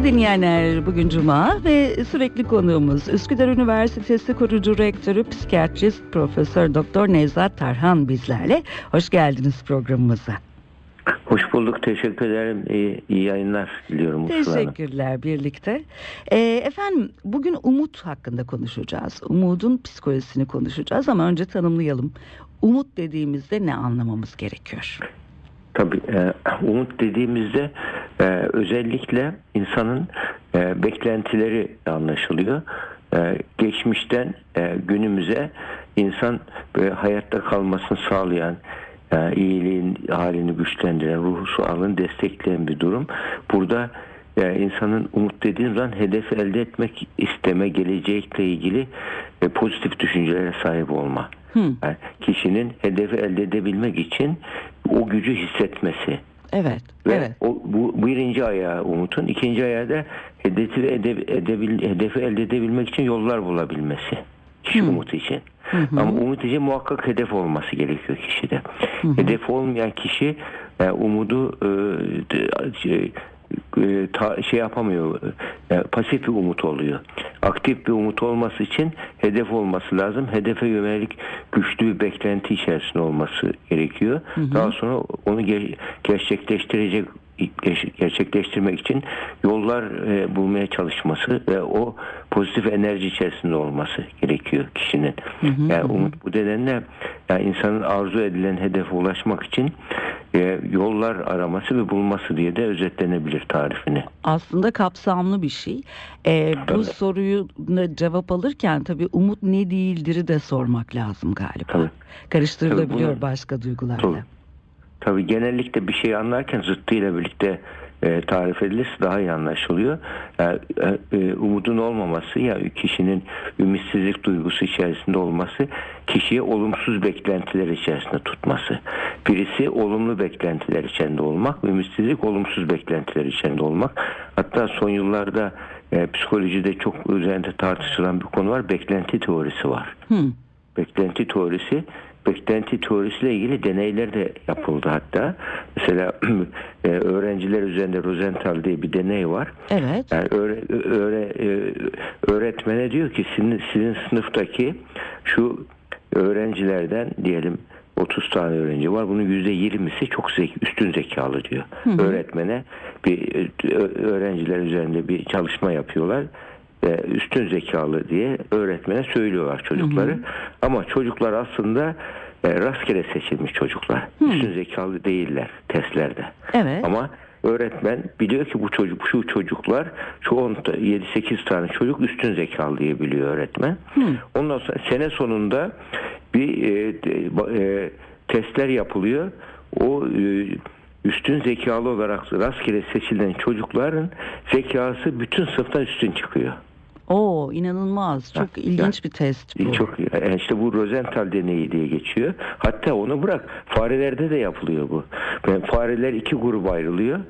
Sevgili dinleyenler, bugün Cuma ve sürekli konuğumuz Üsküdar Üniversitesi kurucu rektörü, psikiyatrist Profesör Doktor Nevzat Tarhan bizlerle. Hoş geldiniz programımıza. Hoş bulduk. Teşekkür ederim. İyi, iyi yayınlar diliyorum. Teşekkürler birlikte. Ee, efendim bugün umut hakkında konuşacağız. Umudun psikolojisini konuşacağız ama önce tanımlayalım. Umut dediğimizde ne anlamamız gerekiyor? Tabii e, umut dediğimizde e, özellikle insanın e, beklentileri anlaşılıyor. E, geçmişten e, günümüze insan böyle hayatta kalmasını sağlayan e, iyiliğin halini güçlendiren, ruhu sağlığını destekleyen bir durum. Burada e, insanın umut dediğim zaman hedef elde etmek isteme, gelecekle ilgili e, pozitif düşüncelere sahip olma. Hı, Yani kişinin hedefi elde edebilmek için o gücü hissetmesi. evet, Ve evet. o, bu birinci ayağı umutun. ikinci ayağı da hedefi, ede, edebil, hedefi elde edebilmek için yollar bulabilmesi. Kişi Hı. umut için. Hı hı. Ama umut için muhakkak hedef olması gerekiyor kişide. Hı hı. Hedef olmayan kişi e, umudu e, şey, e, ta- şey yapamıyor. E, pasif bir umut oluyor. Aktif bir umut olması için hedef olması lazım. Hedefe yönelik güçlü bir beklenti içerisinde olması gerekiyor. hı. Daha sonra onu ge- gerçekleştirecek gerçekleştirmek için yollar e, bulmaya çalışması ve o pozitif enerji içerisinde olması gerekiyor kişinin. Hı hı, Yani hı hı. umut bu nedenle yani insanın arzu edilen hedefe ulaşmak için e, yollar araması ve bulması diye de özetlenebilir tarifini. aslında kapsamlı bir şey. Ee, bu Tabii. soruyu ne- cevap alırken tabii umut ne değildir'i de sormak lazım galiba. Tabii. Karıştırılabiliyor Tabii bunu- başka duygularla. Tabii. Tabii genellikle bir şey anlarken zıttıyla birlikte e, tarif edilirse daha iyi anlaşılıyor. Yani, e, e, umudun olmaması ya kişinin ümitsizlik duygusu içerisinde olması kişiye olumsuz beklentiler içerisinde tutması. Birisi olumlu beklentiler içinde olmak, ümitsizlik olumsuz beklentiler içinde olmak. Hatta son yıllarda e, psikolojide çok üzerinde tartışılan bir konu var. Beklenti teorisi var Hı, beklenti teorisi beklenti teorisiyle ilgili deneyler de yapıldı hatta. Mesela e, öğrenciler üzerinde Rosenthal diye bir deney var. evet. Yani öğre, öğre, e, öğretmene diyor ki sizin, sizin sınıftaki şu öğrencilerden diyelim 30 tane öğrenci var. Bunun %20'si çok zeki, üstün zekalı diyor. hı. Öğretmene bir öğrenciler üzerinde bir çalışma yapıyorlar. E, üstün zekalı diye öğretmene söylüyorlar çocukları. Ama çocuklar aslında e, rastgele seçilmiş çocuklar. Üstün zekalı değiller testlerde. Evet. Ama öğretmen biliyor ki bu çocuk şu çocuklar şu 10 ta- 7-8 tane çocuk üstün zekalı diye biliyor öğretmen. Ondan sonra sene sonunda bir e, e, testler yapılıyor. O e, üstün zekalı olarak rastgele seçilen çocukların zekası bütün sınıftan üstün çıkıyor. Oo inanılmaz. Çok ilginç bir test bu. Çok yani işte bu Rosenthal deneyi diye geçiyor. Hatta onu bırak farelerde de yapılıyor bu. Yani fareler iki gruba ayrılıyor.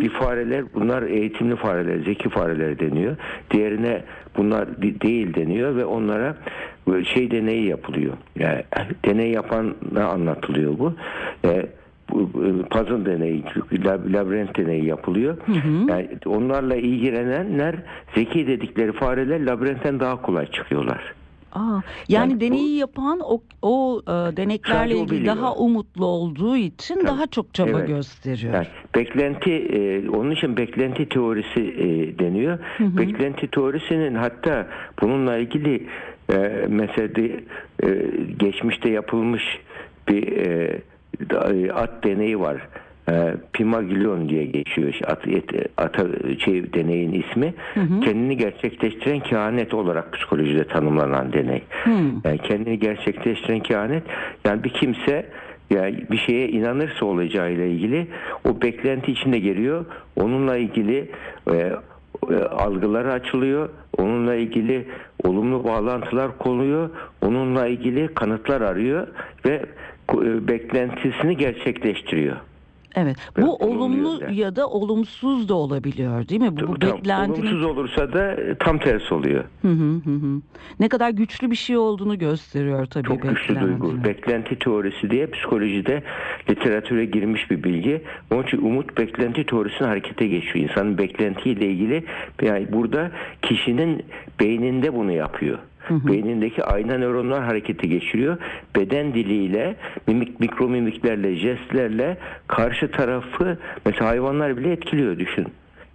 Bir fareler bunlar eğitimli fareler, zeki fareler deniyor. Diğerine bunlar de- değil deniyor ve onlara böyle şey deneyi yapılıyor. Yani deney yapana anlatılıyor bu. E, bu e, puzzle deneyi, lab- labirent deneyi yapılıyor. Yani onlarla ilgilenenler zeki dedikleri fareler labirentten daha kolay çıkıyorlar. Aa, yani Yani bu- deneyi yapan o, o e, deneklerle ilgili biliyor. daha umutlu olduğu için Tabii. daha çok çaba Evet. gösteriyor. Yani beklenti e, onun için beklenti teorisi e, deniyor. Beklenti teorisinin hatta bununla ilgili e, mesela de, e, geçmişte yapılmış bir e, e, at deneyi var. E, Pimagillon diye geçiyor. At, et, ata, şey deneyin ismi. Kendini gerçekleştiren kehanet olarak psikolojide tanımlanan deney. Yani kendini gerçekleştiren kehanet yani bir kimse yani bir şeye inanırsa olacağıyla ilgili o beklenti içinde geliyor. Onunla ilgili e, e, algıları açılıyor. Onunla ilgili olumlu bağlantılar konuyor. Onunla ilgili kanıtlar arıyor ve e, beklentisini gerçekleştiriyor. Evet. Bu olumlu yönde. ya da olumsuz da olabiliyor değil mi? Bu, bu Tam beklentinin olumsuz olursa da e, tam tersi oluyor. Hı hı hı ne kadar güçlü bir şey olduğunu gösteriyor tabii Çok güçlü beklenti. duygu. Beklenti teorisi diye psikolojide literatüre girmiş bir bilgi. Onun için umut beklenti teorisini harekete geçiyor. İnsanın beklentiyle ilgili yani burada kişinin beyninde bunu yapıyor. Beynindeki ayna nöronlar harekete geçiriyor. Beden diliyle, mimik, mikro mimiklerle, jestlerle karşı tarafı mesela hayvanlar bile etkiliyor düşün.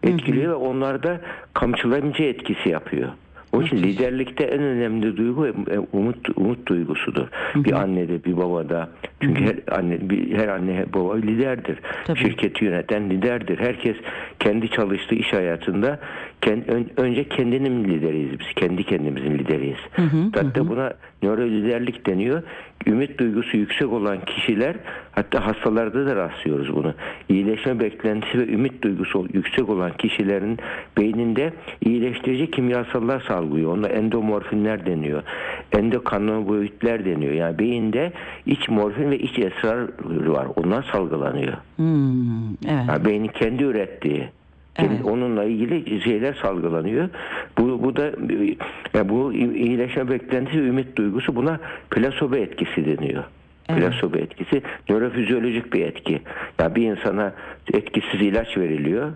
Etkiliyor ve onlarda kamçılayıcı etkisi yapıyor. Onun için liderlikte en önemli duygu e, umut umut duygusudur. Bir annede, bir babada. Çünkü her anne bir, her anne her baba liderdir. Tabii. Şirketi yöneten liderdir. Herkes kendi çalıştığı iş hayatında kend- ön- önce kendinin lideriyiz biz. Kendi kendimizin lideriyiz. Hatta buna nöro liderlik deniyor. Ümit duygusu yüksek olan kişiler hatta hastalarda da rastlıyoruz bunu. İyileşme beklentisi ve ümit duygusu yüksek olan kişilerin beyninde iyileştirici kimyasallar salgılıyor. Ona endomorfinler deniyor. Endokannabinoidler deniyor. Yani beyinde iç morfin ve iç esrar var. Onlar salgılanıyor. Hmm, evet. Yani beynin kendi ürettiği. Evet. Onunla ilgili şeyler salgılanıyor. Bu, bu da ya bu iyileşme beklentisi ümit duygusu buna plasebo etkisi deniyor. Evet. Plasebo etkisi nörofizyolojik bir etki. Ya bir insana etkisiz ilaç veriliyor.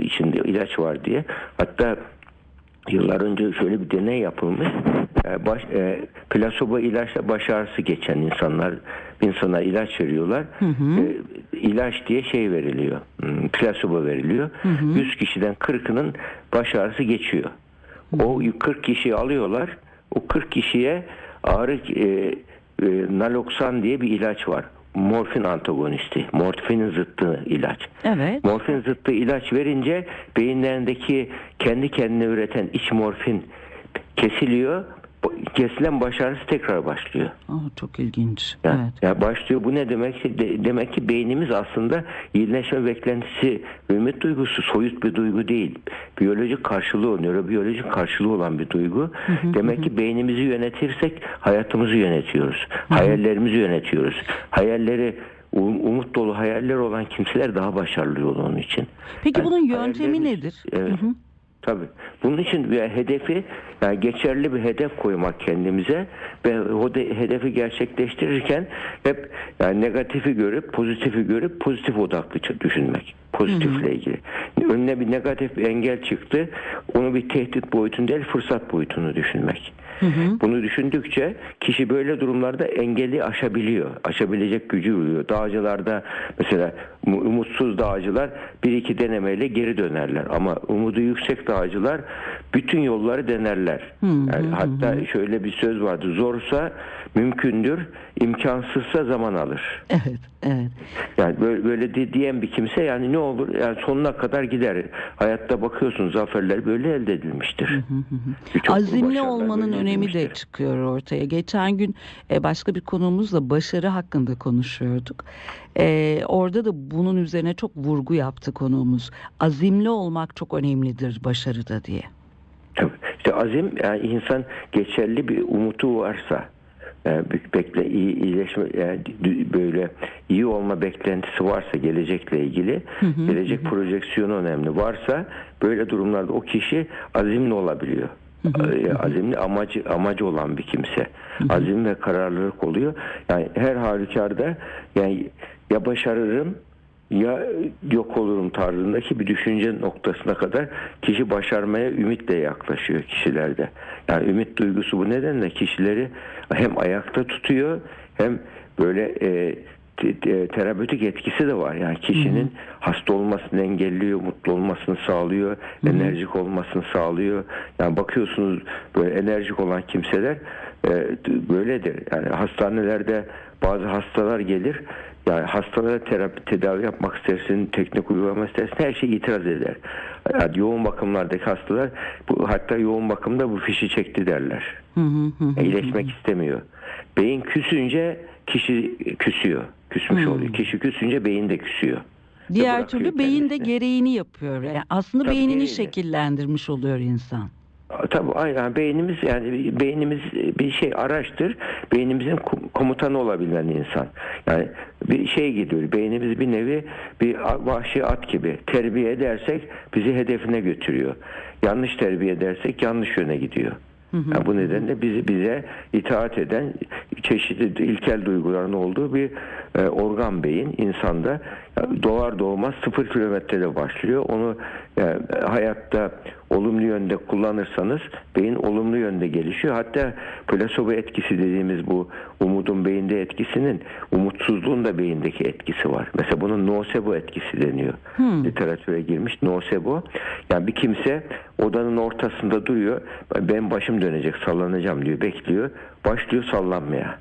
İçinde ilaç var diye. Hatta Yıllar önce şöyle bir deney yapılmış. E, Baş, e, plasebo ilaçla baş ağrısı geçen insanlar insana ilaç veriyorlar. E, ilaç diye şey veriliyor. Hmm, Plasebo veriliyor. 100 kişiden 40'ının baş ağrısı geçiyor. O 40 kişiyi alıyorlar. O 40 kişiye ağrı e, e, naloksan diye bir ilaç var. Morfin antagonisti. Morfinin zıttı ilaç. Evet. Morfin zıttı ilaç verince beyinlerindeki kendi kendine üreten iç morfin kesiliyor. Kesilen baş ağrısı tekrar başlıyor. Aa, çok ilginç. Ya, Evet. ya başlıyor. Bu ne demek? De- demek ki beynimiz aslında iyileşme beklentisi, ümit duygusu soyut bir duygu değil. Biyolojik karşılığı, nörobiyolojik karşılığı olan bir duygu. demek ki beynimizi yönetirsek hayatımızı yönetiyoruz. Hayallerimizi yönetiyoruz. Hayalleri um- umut dolu hayaller olan kimseler daha başarılı olur onun için. Peki Yani bunun yöntemi nedir? Evet. Hı hı. Tabii. Bunun için bir hedefi yani geçerli bir hedef koymak kendimize ve o de, hedefi gerçekleştirirken hep yani negatifi görüp pozitifi görüp pozitif odaklı düşünmek. Pozitifle ilgili. Önüne bir negatif bir engel çıktı. Onu bir tehdit boyutunu değil fırsat boyutunu düşünmek. Bunu düşündükçe kişi böyle durumlarda engeli aşabiliyor. Aşabilecek gücü buluyor. Dağcılarda mesela mu- umutsuz dağcılar bir iki denemeyle geri dönerler. Ama umudu yüksek dağcılar bütün yolları denerler. Yani hatta şöyle bir söz vardı. Zorsa mümkündür, imkansızsa zaman alır. Evet, evet. Yani böyle, böyle di- diyen bir kimse yani ne olur yani sonuna kadar gider. Hayatta bakıyorsun zaferler böyle elde edilmiştir. Birçok Azimli başarılar olmanın böyle önemi de çıkıyor ortaya. Geçen gün e, başka bir konuğumuzla başarı hakkında konuşuyorduk. E, orada da bunun üzerine çok vurgu yaptı konuğumuz. Azimli olmak çok önemlidir başarıda diye. Tabii. İşte azim yani insan geçerli bir umutu varsa yani bir bekle iyi iyileşme yani böyle iyi olma beklentisi varsa gelecekle ilgili gelecek projeksiyonu önemli varsa böyle durumlarda o kişi azimli olabiliyor. Azimli amacı amacı olan bir kimse. Azim ve kararlılık oluyor. Yani her halükarda yani ya başarırım ya yok olurum tarzındaki bir düşünce noktasına kadar kişi başarmaya ümitle yaklaşıyor kişilerde. Yani ümit duygusu bu nedenle kişileri hem ayakta tutuyor hem böyle e, terapötik etkisi de var. Yani kişinin hasta olmasını engelliyor, mutlu olmasını sağlıyor, enerjik olmasını sağlıyor. Yani bakıyorsunuz böyle enerjik olan kimseler e, böyledir. Yani hastanelerde bazı hastalar gelir. Yani hastalara terapi tedavi yapmak istersin, teknik uygulama istersin her şey itiraz eder. Yani yoğun bakımlardaki hastalar bu hatta yoğun bakımda bu fişi çekti derler. Hı hı hı. İyileşmek istemiyor. Beyin küsünce kişi küsüyor. Küsmüş oluyor. Kişi küsünce beyin de küsüyor. Diğer türlü beyin de gereğini yapıyor. Yani aslında Tabii beynini gereğini. şekillendirmiş oluyor insan. Tabii aynen beynimiz yani beynimiz bir şey araçtır. Beynimizin kom- komutanı olabilen insan. Yani bir şey gidiyor. Beynimiz bir nevi bir vahşi at gibi. Terbiye edersek bizi hedefine götürüyor. Yanlış terbiye edersek yanlış yöne gidiyor. Yani bu nedenle bizi bize itaat eden çeşitli ilkel duyguların olduğu bir e, organ beyin insanda Yani doğar doğmaz sıfır kilometrede başlıyor. Onu e, hayatta olumlu yönde kullanırsanız beyin olumlu yönde gelişiyor. Hatta plasebo etkisi dediğimiz bu umudun beyinde etkisinin umutsuzluğun da beyindeki etkisi var. Mesela bunun nocebo etkisi deniyor. Literatüre girmiş nocebo. Yani bir kimse odanın ortasında duruyor. Ben başım dönecek sallanacağım diyor bekliyor. Başlıyor sallanmaya.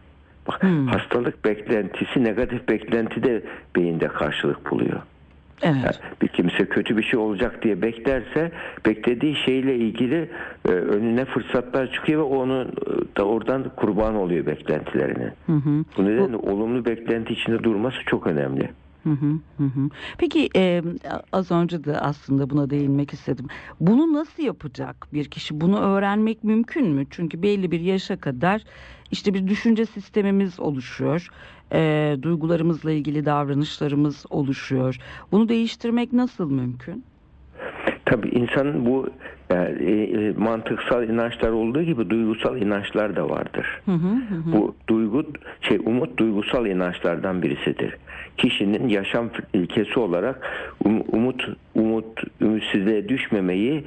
Bak hastalık beklentisi negatif beklenti de beyinde karşılık buluyor. Evet. Bir kimse kötü bir şey olacak diye beklerse beklediği şeyle ilgili e, önüne fırsatlar çıkıyor ve onu e, da oradan kurban oluyor beklentilerine. Bu nedenle olumlu beklenti içinde durması çok önemli. Hı hı, hı hı. Peki e, az önce de aslında buna değinmek istedim. Bunu nasıl yapacak bir kişi? Bunu öğrenmek mümkün mü? Çünkü belli bir yaşa kadar işte bir düşünce sistemimiz oluşuyor. E, duygularımızla ilgili davranışlarımız oluşuyor. Bunu değiştirmek nasıl mümkün? Tabii insanın bu yani, e, e, mantıksal inançlar olduğu gibi duygusal inançlar da vardır. Hı hı, hı. Bu duygu şey umut duygusal inançlardan birisidir. Kişinin yaşam ilkesi olarak um- umut umut ümitsizliğe düşmemeyi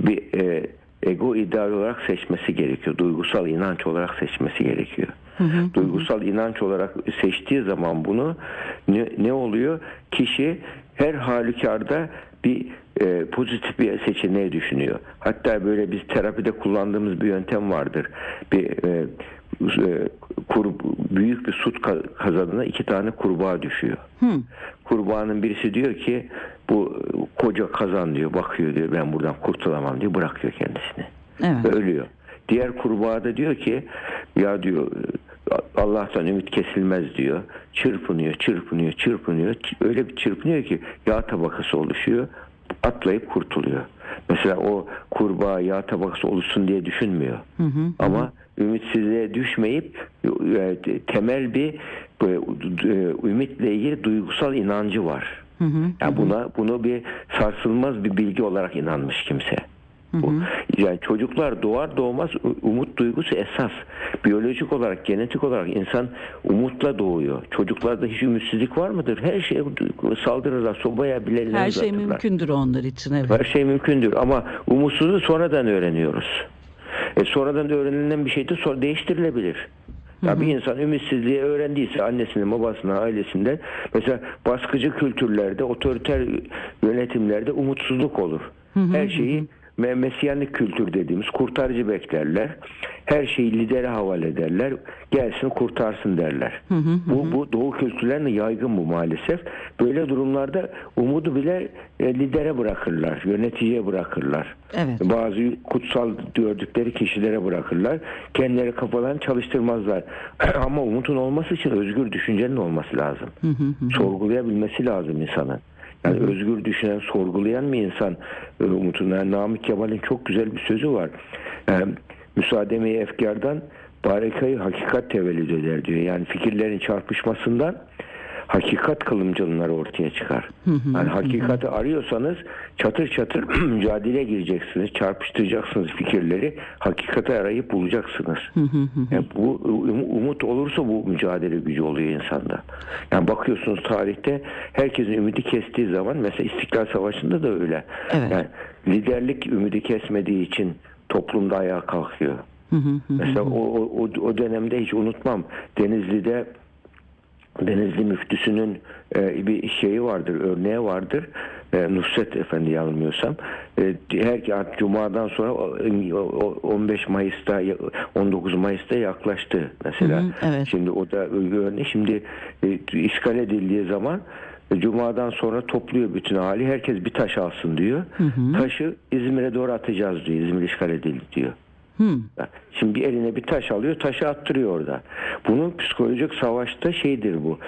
bir e, ego ideal olarak seçmesi gerekiyor. Duygusal inanç olarak seçmesi gerekiyor. Duygusal inanç olarak seçtiği zaman bunu ne, ne oluyor? Kişi her halükarda bir e, pozitif bir seçeneği düşünüyor. Hatta böyle biz terapide kullandığımız bir yöntem vardır. Bir e, e, kur, büyük bir süt ka- kazanına iki tane kurbağa düşüyor. Hı. Kurbağanın birisi diyor ki bu koca kazan diyor bakıyor diyor ben buradan kurtulamam diyor bırakıyor kendisini. Evet. Ve ölüyor. Diğer kurbağa da diyor ki ya diyor Allah'tan ümit kesilmez diyor. Çırpınıyor, çırpınıyor, çırpınıyor. Öyle bir çırpınıyor ki yağ tabakası oluşuyor. Atlayıp kurtuluyor. Mesela o kurbağa yağ tabakası oluşsun diye düşünmüyor. Ama ümitsizliğe düşmeyip e, temel bir e, ümitle ilgili duygusal inancı var. Yani buna bunu bir sarsılmaz bir bilgi olarak inanmış kimse. Bu. Yani çocuklar doğar doğmaz umut duygusu esas. Biyolojik olarak, genetik olarak insan umutla doğuyor. Çocuklarda hiç ümitsizlik var mıdır? Her şeye saldırırlar, sobaya bile Her şey uzatırlar. mümkündür onlar için. Evet. Her şey mümkündür ama umutsuzluğu sonradan öğreniyoruz. E sonradan öğrenilen bir şey de sonra değiştirilebilir. Ya bir insan ümitsizliği öğrendiyse annesinden, babasından, ailesinden mesela baskıcı kültürlerde, otoriter yönetimlerde umutsuzluk olur. Her şeyi me- mesyanik kültür dediğimiz kurtarıcı beklerler. Her şeyi lidere havale ederler. Gelsin kurtarsın derler. Bu, bu doğu kültürlerinde yaygın bu maalesef. Böyle durumlarda umudu bile e, lidere bırakırlar. Yöneticiye bırakırlar. Evet. Bazı kutsal gördükleri kişilere bırakırlar. Kendileri kafalarını çalıştırmazlar. Ama umutun olması için özgür düşüncenin olması lazım. Sorgulayabilmesi lazım insanın. Yani özgür düşünen, sorgulayan bir insan e, umutun. Yani Namık Kemal'in çok güzel bir sözü var. E, müsaademe efkardan barekayı hakikat tevellüd eder diyor. Yani fikirlerin çarpışmasından hakikat kılımcılınları ortaya çıkar. Yani hakikati arıyorsanız çatır çatır mücadeleye gireceksiniz, çarpıştıracaksınız fikirleri, hakikati arayıp bulacaksınız. Yani bu um- umut olursa bu mücadele gücü oluyor insanda. Yani bakıyorsunuz tarihte herkesin ümidi kestiği zaman mesela İstiklal Savaşı'nda da öyle. Evet. Yani liderlik ümidi kesmediği için toplumda ayağa kalkıyor. Mesela o, o- o dönemde hiç unutmam. Denizli'de Denizli müftüsünün e, bir şeyi vardır, örneği vardır. E, Nusret Efendi yanılmıyorsam. E, her Cuma'dan sonra o- o- 15 Mayıs'ta 19 Mayıs'ta yaklaştı mesela. Hı hı, evet. Şimdi o da örneği. Şimdi e, işgal edildiği zaman e, Cuma'dan sonra topluyor bütün hali. Herkes bir taş alsın diyor. Taşı İzmir'e doğru atacağız diyor. İzmir işgal edildi diyor. Hı. Şimdi bir eline bir taş alıyor, taşı attırıyor orada. Bunun psikolojik savaşta şeydir bu,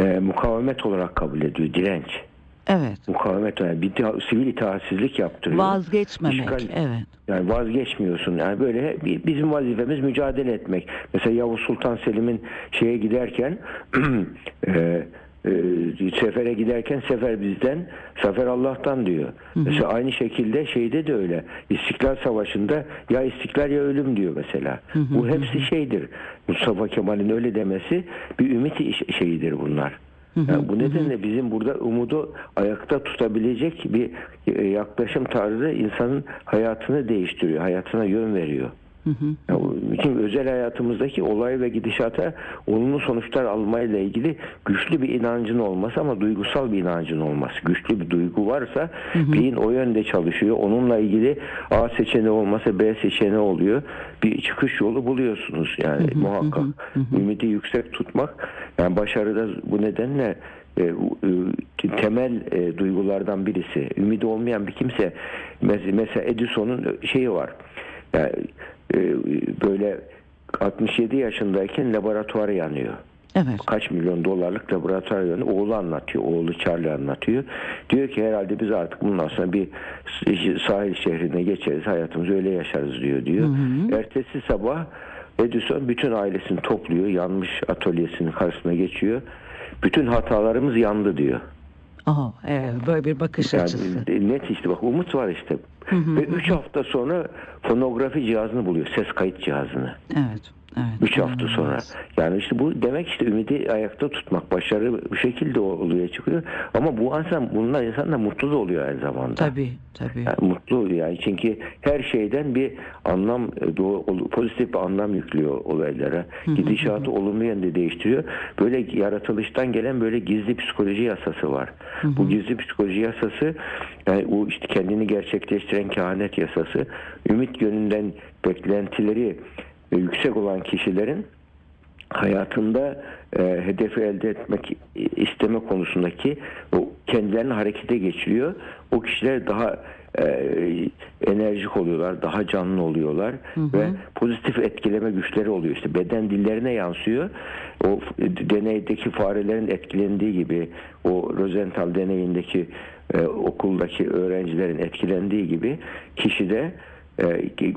e, mukavemet olarak kabul ediyor, direnç. Evet. Mukavemet yani bir ita- sivil itaatsizlik yaptırıyor. Vazgeçmemek. İşgal- Evet. Yani vazgeçmiyorsun. Yani böyle bizim vazifemiz mücadele etmek. Mesela Yavuz Sultan Selim'in şeye giderken e, e, sefere giderken sefer bizden, sefer Allah'tan diyor. Mesela aynı şekilde şeyde de öyle. İstiklal Savaşı'nda ya istiklal ya ölüm diyor mesela. Bu hepsi şeydir. Mustafa Kemal'in öyle demesi bir ümit şeyidir bunlar. Yani bu nedenle bizim burada umudu ayakta tutabilecek bir e, yaklaşım tarzı insanın hayatını değiştiriyor, hayatına yön veriyor. Yani bütün özel hayatımızdaki olay ve gidişata olumlu sonuçlar almayla ilgili güçlü bir inancın olması ama duygusal bir inancın olması. Güçlü bir duygu varsa beyin o yönde çalışıyor. Onunla ilgili A seçeneği olmasa B seçeneği oluyor. Bir çıkış yolu buluyorsunuz yani muhakkak. Ümidi yüksek tutmak yani başarıda bu nedenle e, e, temel e, duygulardan birisi. Ümidi olmayan bir kimse mes- mesela Edison'un şeyi var. Yani, böyle 67 yaşındayken laboratuvarı yanıyor. Evet. Kaç milyon dolarlık laboratuvar yanıyor. Oğlu anlatıyor. Oğlu Charlie anlatıyor. Diyor ki herhalde biz artık bundan sonra bir sahil şehrine geçeriz. Hayatımızı öyle yaşarız diyor diyor. Ertesi sabah Edison bütün ailesini topluyor. Yanmış atölyesinin karşısına geçiyor. Bütün hatalarımız yandı diyor. Aha, evet. Böyle bir bakış Yani açısı. net işte bak umut var işte. Ve 3 hafta sonra fonografi cihazını buluyor. Ses kayıt cihazını. Evet. Evet. 3 hafta sonra. İnanılmaz. Yani işte bu demek işte ümidi ayakta tutmak. Başarı bu şekilde oluyor çıkıyor. Ama bu insan bunlar insan da mutlu da oluyor aynı zamanda. Tabii. Tabii. Yani mutlu oluyor yani çünkü her şeyden bir anlam e, pozitif bir anlam yüklüyor olaylara. Gidişatı olumlu yönde değiştiriyor. Böyle yaratılıştan gelen böyle gizli psikoloji yasası var. Bu gizli psikoloji yasası yani o işte kendini gerçekleştiren kehanet yasası ümit yönünden beklentileri yüksek olan kişilerin hayatında e, hedefi elde etmek isteme konusundaki o kendilerini harekete geçiriyor. O kişiler daha e, enerjik oluyorlar, daha canlı oluyorlar ve pozitif etkileme güçleri oluyor. İşte beden dillerine yansıyor. O deneydeki farelerin etkilendiği gibi, o Rosenthal deneyindeki e, okuldaki öğrencilerin etkilendiği gibi kişide e,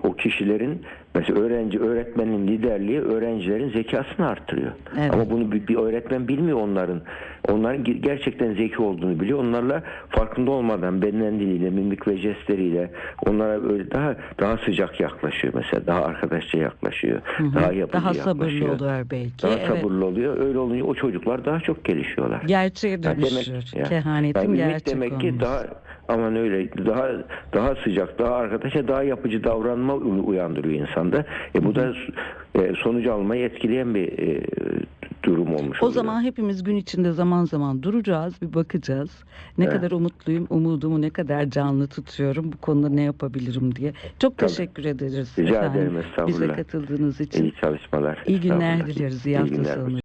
o kişilerin mesela öğrenci öğretmenin liderliği öğrencilerin zekasını arttırıyor. Evet. Ama bunu bir, bir öğretmen bilmiyor onların. Onların ge- gerçekten zeki olduğunu biliyor. Onlarla farkında olmadan beden diliyle, mimik ve jestleriyle onlara böyle daha daha sıcak yaklaşıyor mesela. Daha arkadaşça yaklaşıyor. Daha yapıcı Daha sabırlı oluyor belki. Daha Evet. sabırlı oluyor. Öyle olunca o çocuklar daha çok gelişiyorlar. Gerçeğe Yani dönüşür. ya. Kehanetin Yani gerçek demek ki olması. daha aman öyle daha daha sıcak, daha arkadaşa daha yapıcı davranma uyandırıyor insanda. E bu da e, sonucu almayı etkileyen bir e, durum olmuş O oluyor. zaman hepimiz gün içinde zaman zaman duracağız, bir bakacağız. Ne Evet. kadar umutluyum, umudumu ne kadar canlı tutuyorum, bu konuda ne yapabilirim diye. Çok Tabii. teşekkür ederiz. Rica efendim, ederim, Bize estağfurullah. katıldığınız için. iyi çalışmalar. İyi günler dileriz. İyi hafta günler. sonu.